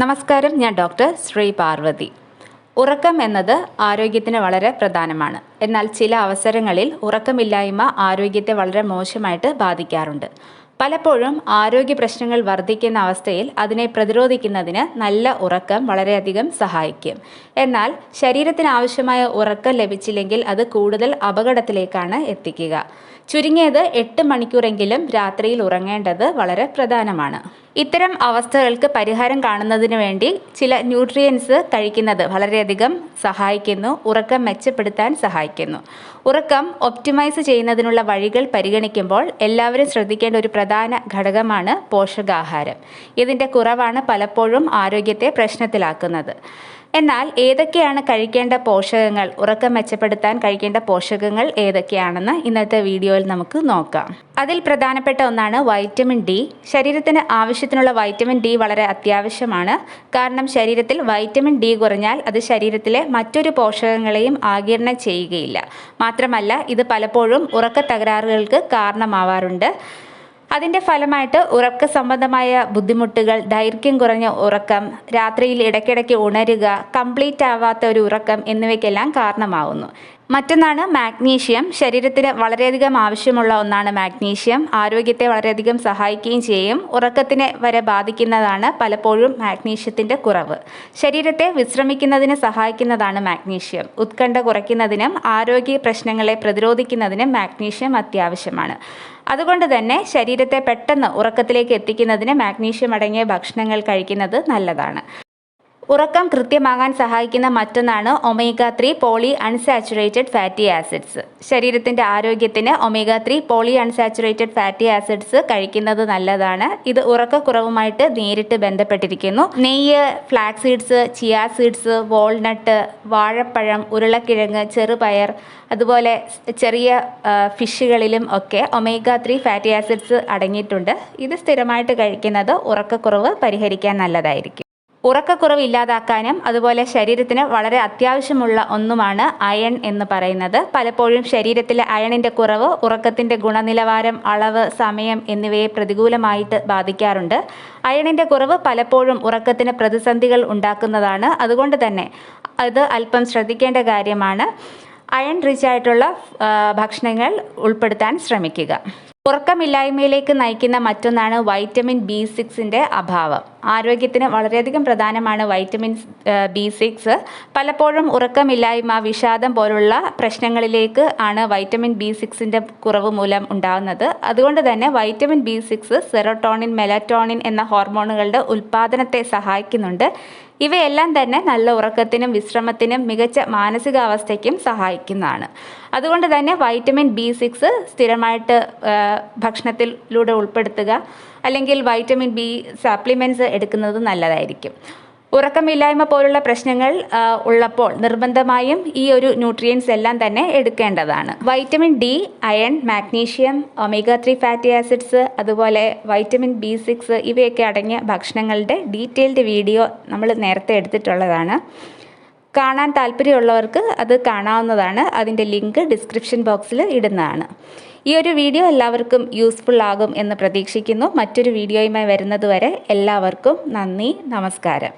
നമസ്കാരം ഞാൻ ഡോക്ടർ ശ്രീ പാർവതി. ഉറക്കം എന്നത് ആരോഗ്യത്തിന് വളരെ പ്രധാനമാണ്. എന്നാൽ ചില അവസരങ്ങളിൽ ഉറക്കമില്ലായ്മ ആരോഗ്യത്തെ വളരെ മോശമായിട്ട് ബാധിക്കാറുണ്ട്. പലപ്പോഴും ആരോഗ്യ പ്രശ്നങ്ങൾ വർദ്ധിക്കുന്ന അവസ്ഥയിൽ അതിനെ പ്രതിരോധിക്കുന്നതിന് നല്ല ഉറക്കം വളരെയധികം സഹായിക്കും. എന്നാൽ ശരീരത്തിന് ആവശ്യമായ ഉറക്കം ലഭിച്ചില്ലെങ്കിൽ അത് കൂടുതൽ അപകടത്തിലേക്കാണ് എത്തിക്കുക. ചുരുങ്ങിയത് എട്ട് മണിക്കൂറെങ്കിലും രാത്രിയിൽ ഉറങ്ങേണ്ടത് വളരെ പ്രധാനമാണ്. ഇത്തരം അവസ്ഥകൾക്ക് പരിഹാരം കാണുന്നതിന് വേണ്ടി ചില ന്യൂട്രിയൻസ് കഴിക്കുന്നത് വളരെയധികം സഹായിക്കുന്നു ഉറക്കം മെച്ചപ്പെടുത്താൻ സഹായിക്കുന്നു. ഉറക്കം ഒപ്റ്റിമൈസ് ചെയ്യുന്നതിനുള്ള വഴികൾ പരിഗണിക്കുമ്പോൾ എല്ലാവരും ശ്രദ്ധിക്കേണ്ട ഒരു പ്രധാന ഘടകമാണ് പോഷകാഹാരം. ഇതിന്റെ കുറവാണ് പലപ്പോഴും ആരോഗ്യത്തെ പ്രശ്നത്തിലാക്കുന്നത്. എന്നാൽ ഏതൊക്കെയാണ് കഴിക്കേണ്ട പോഷകങ്ങൾ? ഉറക്കം മെച്ചപ്പെടുത്താൻ കഴിക്കേണ്ട പോഷകങ്ങൾ ഏതൊക്കെയാണെന്ന് ഇന്നത്തെ വീഡിയോയിൽ നമുക്ക് നോക്കാം. അതിൽ പ്രധാനപ്പെട്ട ഒന്നാണ് വൈറ്റമിൻ ഡി. ശരീരത്തിന് ആവശ്യത്തിനുള്ള വൈറ്റമിൻ ഡി വളരെ അത്യാവശ്യമാണ്. കാരണം ശരീരത്തിൽ വൈറ്റമിൻ ഡി കുറഞ്ഞാൽ അത് ശരീരത്തിലെ മറ്റൊരു പോഷകങ്ങളെയും ആകിരണം ചെയ്യുകയില്ല. മാത്രമല്ല ഇത് പലപ്പോഴും ഉറക്ക തകരാറുകൾക്ക് കാരണമാവാറുണ്ട്. അതിന്റെ ഫലമായിട്ട് ഉറക്ക സംബന്ധമായ ബുദ്ധിമുട്ടുകൾ ദൈർഘ്യം കുറഞ്ഞ ഉറക്കം രാത്രിയിൽ ഇടയ്ക്കിടയ്ക്ക് ഉണരുക കംപ്ലീറ്റ് ആവാത്ത ഒരു ഉറക്കം എന്നിവയ്ക്കെല്ലാം കാരണമാവുന്നു. മറ്റൊന്നാണ് മാഗ്നീഷ്യം. ശരീരത്തിന് വളരെയധികം ആവശ്യമുള്ള ഒന്നാണ് മാഗ്നീഷ്യം. ആരോഗ്യത്തെ വളരെയധികം സഹായിക്കുകയും ചെയ്യും. ഉറക്കത്തിനെ വരെ ബാധിക്കുന്നതാണ് പലപ്പോഴും മാഗ്നീഷ്യത്തിന്റെ കുറവ്. ശരീരത്തെ വിശ്രമിക്കുന്നതിന് സഹായിക്കുന്നതാണ് മാഗ്നീഷ്യം. ഉത്കണ്ഠ കുറയ്ക്കുന്നതിനും ആരോഗ്യ പ്രശ്നങ്ങളെ പ്രതിരോധിക്കുന്നതിനും മാഗ്നീഷ്യം അത്യാവശ്യമാണ്. അതുകൊണ്ട് തന്നെ ശരീരത്തെ പെട്ടെന്ന് ഉറക്കത്തിലേക്ക് എത്തിക്കുന്നതിന് മാഗ്നീഷ്യം അടങ്ങിയ ഭക്ഷണങ്ങൾ കഴിക്കുന്നത് നല്ലതാണ്. ഉറക്കം കൃത്യമാകാൻ സഹായിക്കുന്ന മറ്റൊന്നാണ് omega three polyunsaturated fatty acids ശരീരത്തിന്റെ ആരോഗ്യത്തിന് omega three polyunsaturated fatty acids കഴിക്കുന്നത് നല്ലതാണ്. ഇത് ഉറക്കക്കുറവുമായിട്ട് നേരിട്ട് ബന്ധപ്പെട്ടിരിക്കുന്നു. നെയ്യ് flax seeds chia seeds walnut വാഴപ്പഴം ഉരുളക്കിഴങ്ങ് ചെറുപയർ അതുപോലെ ചെറിയ ഫിഷുകളിലും ഒക്കെ ഒമേഗ ത്രീ ഫാറ്റി ആസിഡ്സ് അടങ്ങിയിട്ടുണ്ട്. ഇത് സ്ഥിരമായിട്ട് കഴിക്കുന്നത് ഉറക്കക്കുറവ് പരിഹരിക്കാൻ നല്ലതായിരിക്കും. ഉറക്കക്കുറവ് ഇല്ലാതാക്കാനും അതുപോലെ ശരീരത്തിന് വളരെ അത്യാവശ്യമുള്ള ഒന്നുമാണ് അയൺ എന്ന് പറയുന്നത്. പലപ്പോഴും ശരീരത്തിലെ അയണിന്റെ കുറവ് ഉറക്കത്തിന്റെ ഗുണനിലവാരം അളവ് സമയം എന്നിവയെ പ്രതികൂലമായിട്ട് ബാധിക്കാറുണ്ട്. അയണിന്റെ കുറവ് പലപ്പോഴും ഉറക്കത്തിന് പ്രതിസന്ധികൾ ഉണ്ടാക്കുന്നതാണ്. അതുകൊണ്ട് തന്നെ അത് അല്പം ശ്രദ്ധിക്കേണ്ട കാര്യമാണ്. അയൺ റിച്ച് ആയിട്ടുള്ള ഭക്ഷണങ്ങൾ ഉൾപ്പെടുത്താൻ ശ്രമിക്കുക. ഉറക്കമില്ലായ്മയിലേക്ക് നയിക്കുന്ന മറ്റൊന്നാണ് വൈറ്റമിൻ ബി സിക്സിന്റെ അഭാവം. ആരോഗ്യത്തിന് വളരെയധികം പ്രധാനമാണ് വൈറ്റമിൻ ബി സിക്സ്. പലപ്പോഴും ഉറക്കമില്ലായ്മ വിഷാദം പോലുള്ള പ്രശ്നങ്ങളിലേക്ക് ആണ് വൈറ്റമിൻ ബി സിക്സിന്റെ കുറവ് മൂലം ഉണ്ടാകുന്നത്. അതുകൊണ്ട് തന്നെ vitamin B six serotonin melatonin എന്ന ഹോർമോണുകളുടെ ഉൽപ്പാദനത്തെ സഹായിക്കുന്നുണ്ട്. ഇവയെല്ലാം തന്നെ നല്ല ഉറക്കത്തിനും വിശ്രമത്തിനും മികച്ച മാനസികാവസ്ഥയ്ക്കും സഹായിക്കുന്നതാണ്. അതുകൊണ്ട് തന്നെ വൈറ്റമിൻ ബി സിക്സ് സ്ഥിരമായിട്ട് ഭക്ഷണത്തിലൂടെ ഉൾപ്പെടുത്തുക അല്ലെങ്കിൽ വൈറ്റമിൻ ബി സപ്ലിമെന്റ്സ് എടുക്കുന്നത് നല്ലതായിരിക്കും. ഉറക്കമില്ലായ്മ പോലുള്ള പ്രശ്നങ്ങൾ ഉള്ളപ്പോൾ നിർബന്ധമായും ഈ ഒരു ന്യൂട്രിയൻസ് എല്ലാം തന്നെ എടുക്കേണ്ടതാണ്. Vitamin D iron magnesium omega three fatty acids അതുപോലെ വൈറ്റമിൻ ബി സിക്സ് ഇവയൊക്കെ അടങ്ങിയ ഭക്ഷണങ്ങളുടെ ഡീറ്റെയിൽഡ് വീഡിയോ നമ്മൾ നേരത്തെ എടുത്തിട്ടുള്ളതാണ്. കാണാൻ താല്പര്യമുള്ളവർക്ക് അത് കാണാവുന്നതാണ്. അതിന്റെ ലിങ്ക് ഡിസ്ക്രിപ്ഷൻ ബോക്സിൽ ഇടുന്നതാണ്. ഈ ഒരു വീഡിയോ എല്ലാവർക്കും യൂസ്ഫുൾ ആകും എന്ന് പ്രതീക്ഷിക്കുന്നു. മറ്റൊരു വീഡിയോയുമായി വരുന്നതുവരെ എല്ലാവർക്കും നന്ദി നമസ്കാരം.